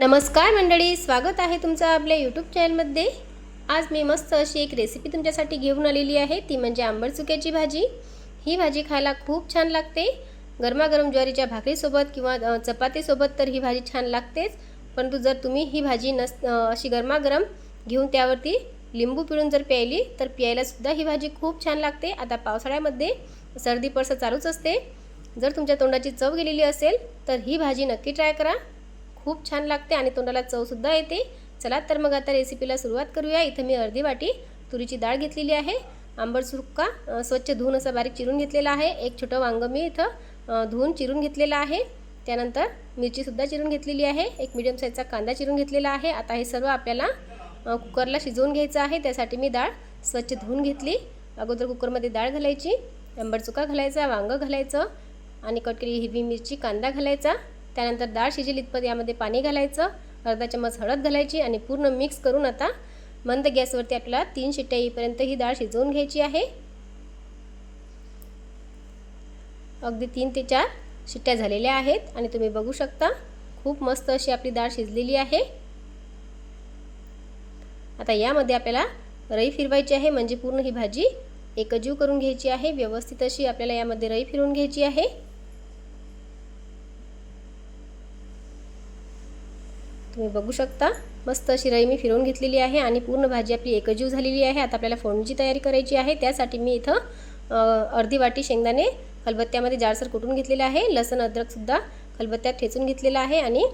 नमस्कार मंडळी स्वागत आहे तुमचं आपल्या यूट्यूब चॅनलमध्ये आज मी मस्त अशी एक रेसिपी तुमच्यासाठी घेऊन आलेली आहे. ती म्हणजे आंबट चुक्याची भाजी. ही भाजी खायला खूप छान लागते. गरमागरम ज्वारीच्या भाकरीसोबत किंवा चपातीसोबत तर ही भाजी छान लागतेच. परंतु जर तुम्ही ही भाजी नस अशी गरमागरम घेऊन त्यावरती लिंबू पिळून जर प्यायली तर प्यायलासुद्धा ही भाजी खूप छान लागते. आता पावसाळ्यामध्ये सर्दी पडसं चालूच असते. जर तुमच्या तोंडाची चव गेलेली असेल तर ही भाजी नक्की ट्राय करा. खूप छान लागते आणि तोंडाला चवसुद्धा येते. चला तर मग आता रेसिपीला सुरुवात करूया. इथं मी अर्धी वाटी तुरीची डाळ घेतलेली आहे. आंबट सुक्का स्वच्छ धुवून असं बारीक चिरून घेतलेला आहे. एक छोटं वांगं मी इथं धुवून चिरून घेतलेलं आहे. त्यानंतर मिरचीसुद्धा चिरून घेतलेली आहे. एक मिडियम साईजचा कांदा चिरून घेतलेला आहे. आता हे सर्व आपल्याला कुकरला शिजवून घ्यायचं आहे. त्यासाठी मी डाळ स्वच्छ धुवून घेतली. अगोदर कुकरमध्ये डाळ घालायची आंबट चुका घालायचा वांगं घालायचं आणि कट केलेली हिरवी मिरची कांदा घालायचा. त्यानंतर डाळ शिजेल इतपत यामध्ये पाणी घालायचं अर्धा चम्मच हळद घालायची आणि पूर्ण मिक्स करून आता मंद गॅसवरती आपल्याला तीन शिट्ट्या येईपर्यंत ही डाळ शिजवून घ्यायची आहे. अगदी तीन ते चार शिट्ट्या झालेल्या आहेत आणि तुम्ही बघू शकता खूप मस्त अशी आपली डाळ शिजलेली आहे. आता यामध्ये आपल्याला रई फिरवायची आहे म्हणजे पूर्ण ही भाजी एकजीव करून घ्यायची आहे. व्यवस्थित अशी आपल्याला यामध्ये रई फिरवून घ्यायची आहे. तुम्ही बघू शकता. मस्त अशी रई मी फिरवून घेतलेली आहे आणि पूर्ण भाजी आपली एकजीव झालेली आहे. आता आपल्याला फोडणीची तयारी करायची आहे. त्यासाठी मी इथं अर्धी वाटी शेंगदाणे खलबत्त्यामध्ये जाडसर कुटून घेतलेलं आहे. लसण अद्रकसुद्धा खलबत्त्यात ठेचून घेतलेलं आहे आणि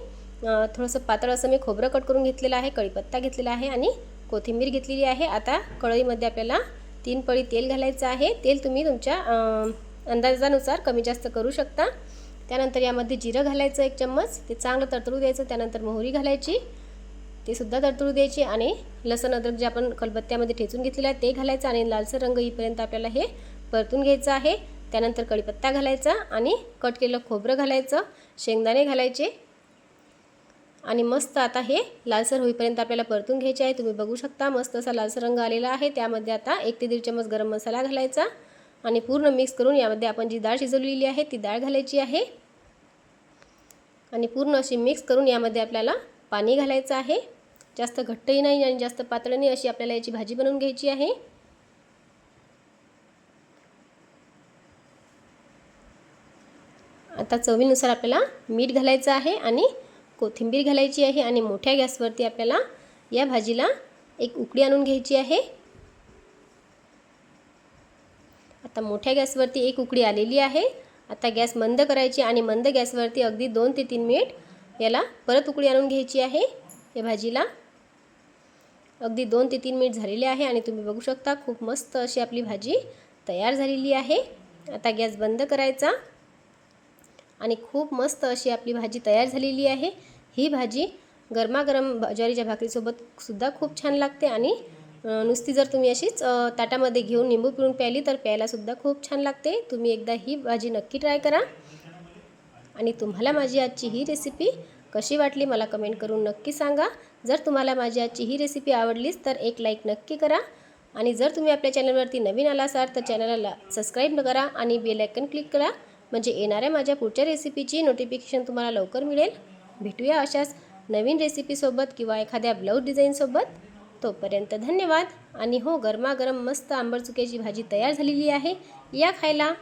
थोडंसं पातळ असं मी खोबरं कट करून घेतलेलं आहे कढीपत्ता घेतलेला आहे आणि कोथिंबीर घेतलेली आहे. आता कढईमध्ये आपल्याला तीन पळी तेल घालायचं आहे. तेल तुम्ही तुमच्या अंदाजानुसार कमी जास्त करू शकता. त्यानंतर यामध्ये जिरं घालायचं एक चम्मच ते चांगलं तरतळू द्यायचं त्यानंतर मोहरी घालायची ते सुद्धा तरतळू द्यायची आणि लसण अद्रक जे आपण कलबत्त्यामध्ये ठेचून घेतलेलं आहे ते घालायचं आणि लालसर रंग येईपर्यंत आपल्याला हे परतून घ्यायचं आहे. त्यानंतर कढीपत्ता घालायचा आणि कट केलेलं खोबरं घालायचं शेंगदाणे घालायचे आणि मस्त आता हे लालसर होईपर्यंत आपल्याला परतून घ्यायचे आहे. तुम्ही बघू शकता मस्त असा लालसर रंग आलेला आहे. त्यामध्ये आता एक ते दीड चम्मच गरम मसाला घालायचा आणि पूर्ण मिक्स करून यामध्ये आपण जी डाळ शिजवलेली आहे ती डाळ घालायची आहे. आणि पूर्ण अशी मिक्स करून यामध्ये आपल्याला पाणी घालायचं आहे. जास्त घट्टही नाही आणि जास्त पातळ नाही अशी आपल्याला याची भाजी बनवून घ्यायची आहे. आता चवीनुसार आपल्याला मीठ घालायचं आहे आणि कोथिंबीर घालायची आहे आणि मोठ्या गॅसवरती आपल्याला या भाजीला एक उकडी आणून घ्यायची आहे. आता मोठ्या गॅसवरती एक उकडी आलेली आहे. आता गॅस मंद करायची आणि मंद गॅसवरती अगदी दोन ते तीन मिनिट याला परत उकडी आणून घ्यायची आहे. या भाजीला अगदी दोन ते तीन मिनिट झालेले आहे आणि तुम्ही बघू शकता खूप मस्त अशी आपली भाजी तयार झालेली आहे. आता गॅस बंद करायचा आणि खूप मस्त अशी आपली भाजी तयार झालेली आहे. ही भाजी गरमागरम ज्वारीच्या भाकरीसोबत सुद्धा खूप छान लागते आणि नुसती जर तुम्ही अशीच ताटामध्ये घेऊन निंबू पिळून प्यायली तर प्यायलासुद्धा खूप छान लागते. तुम्ही एकदा ही भाजी नक्की ट्राय करा. आणि तुम्हाला माझी आजची ही रेसिपी कशी वाटली मला कमेंट करून नक्की सांगा. जर तुम्हाला माझी आजची ही रेसिपी आवडलीच तर एक लाईक नक्की करा. आणि जर तुम्ही आपल्या चॅनलवरती नवीन आला असाल तर चॅनलला सबस्क्राईब करा आणि बेल आयकन क्लिक करा. म्हणजे येणाऱ्या माझ्या पुढच्या रेसिपीची नोटिफिकेशन तुम्हाला लवकर मिळेल. भेटूया अशाच नवीन रेसिपीसोबत किंवा एखाद्या ब्लाऊज डिझाईनसोबत. तोपर्यंत धन्यवाद. आणि हो गरमागरम मस्त आंबट चुक्याची भाजी तयार झालेली आहे. या खायला.